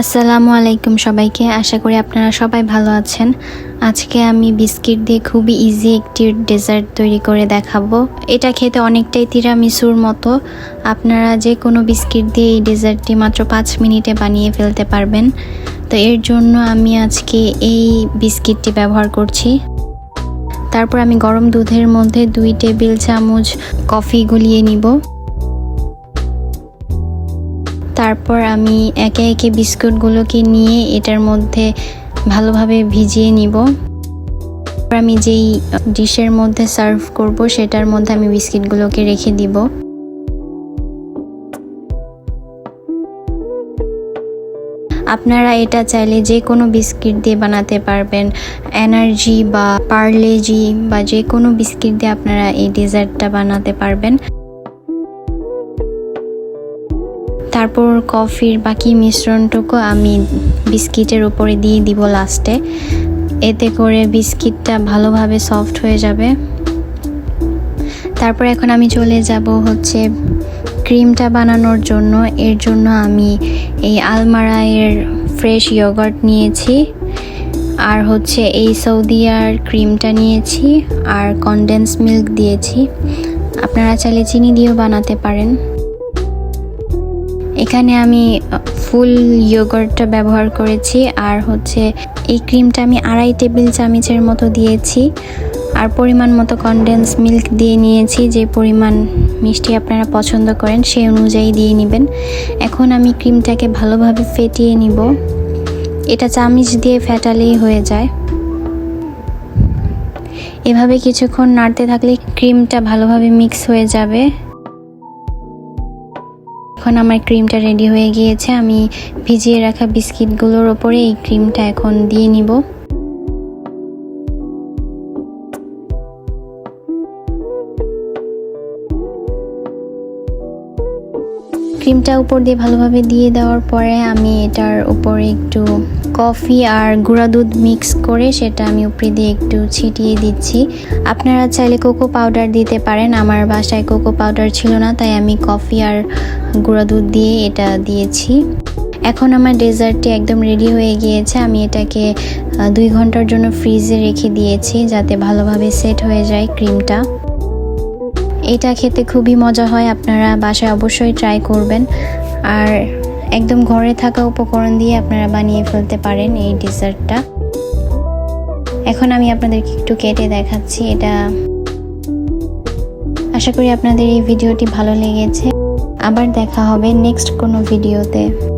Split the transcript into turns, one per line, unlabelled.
আসসালামু আলাইকুম সবাইকে। আশা করি আপনারা সবাই ভালো আছেন। আজকে আমি বিস্কিট দিয়ে খুবই ইজি একটি ডেজার্ট তৈরি করে দেখাবো। এটা খেতে অনেকটাই তিরামিসুর মতো। আপনারা যে কোনো বিস্কিট দিয়ে এই ডেজার্টটি মাত্র পাঁচ মিনিটে বানিয়ে ফেলতে পারবেন। তো এর জন্য আমি আজকে এই বিস্কিটটি ব্যবহার করছি। তারপর আমি গরম দুধের মধ্যে দুই টেবিল চামচ কফি গুলিয়ে নিব। তারপর আমি একে একে বিস্কুটগুলোকে নিয়ে এটার মধ্যে ভালোভাবে ভিজিয়ে নিব। আমি যেই ডিশের মধ্যে সার্ভ করব, সেটার মধ্যে আমি বিস্কিটগুলোকে রেখে দিব। আপনারা এটা চাইলে যে কোনো বিস্কিট দিয়ে বানাতে পারবেন। এনার্জি বা পার্লেজি বা যে কোনো বিস্কিট দিয়ে আপনারা এই ডেজার্টটা বানাতে পারবেন। তারপর কফির বাকি মিশ্রণটুকু আমি বিস্কিটের উপরে দিয়ে দিব লাস্টে। এতে করে বিস্কিটটা ভালোভাবে সফট হয়ে যাবে। তারপর এখন আমি চলে যাব হচ্ছে ক্রিমটা বানানোর জন্য। এর জন্য আমি এই আলমারায়ের ফ্রেশ ইয়োগার্ট নিয়েছি। আর হচ্ছে এই সৌদিয়ার ক্রিমটা নিয়েছি। আর কনডেন্স মিল্ক দিয়েছি। আপনারা চাইলে চিনি দিয়েও বানাতে পারেন। এখানে আমি ফুল ইয়োগার্টটা ব্যবহার করেছি, আর হচ্ছে এই ক্রিমটা আমি আড়াই টেবিল চামচের মতো দিয়েছি। আর পরিমাণ মতো কনডেন্স মিল্ক দিয়ে নিয়েছি, যে পরিমাণ মিষ্টি আপনারা পছন্দ করেন সেই অনুযায়ী দিয়ে নেবেন। এখন আমি ক্রিমটাকে ভালোভাবে ফেটিয়ে নিব। এটা চামিচ দিয়ে ফেটালেই হয়ে যায়। এভাবে কিছুক্ষণ নাড়তে থাকলে ক্রিমটা ভালোভাবে মিক্স হয়ে যাবে। এখন আমার ক্রিমটা রেডি হয়ে গিয়েছে, আমি ভিজিয়ে রাখা বিস্কিটগুলোর ওপরে এই ক্রিমটা এখন দিয়ে নিব। ক্রিমটা উপর দিয়ে ভালোভাবে দিয়ে দেওয়ার পরে আমি এটার উপরে একটু কফি আর গুঁড়া দুধ মিক্স করে সেটা আমি উপরে দিয়ে একটু ছিটিয়ে দিচ্ছি। আপনারা চাইলে কোকো পাউডার দিতে পারেন। আমার বাসায় কোকো পাউডার ছিল না, তাই আমি কফি আর গুঁড়া দুধ দিয়ে এটা দিয়েছি। এখন আমার ডেজার্টটি একদম রেডি হয়ে গিয়েছে। আমি এটাকে দুই ঘণ্টার জন্য ফ্রিজে রেখে দিয়েছি যাতে ভালোভাবে সেট হয়ে যায় ক্রিমটা। এটা খেতে খুবই মজা হয়। আপনারা বাসায় অবশ্যই ট্রাই করবেন। আর একদম ঘরে থাকা উপকরণ দিয়ে আপনারা বানিয়ে ফেলতে পারেন এই ডেজার্টটা এখন আমি আপনাদেরকে একটু কেটে দেখাচ্ছি এটা। আশা করি আপনাদের এই ভিডিওটি ভালো লেগেছে। আবার দেখা হবে নেক্সট কোনো ভিডিওতে।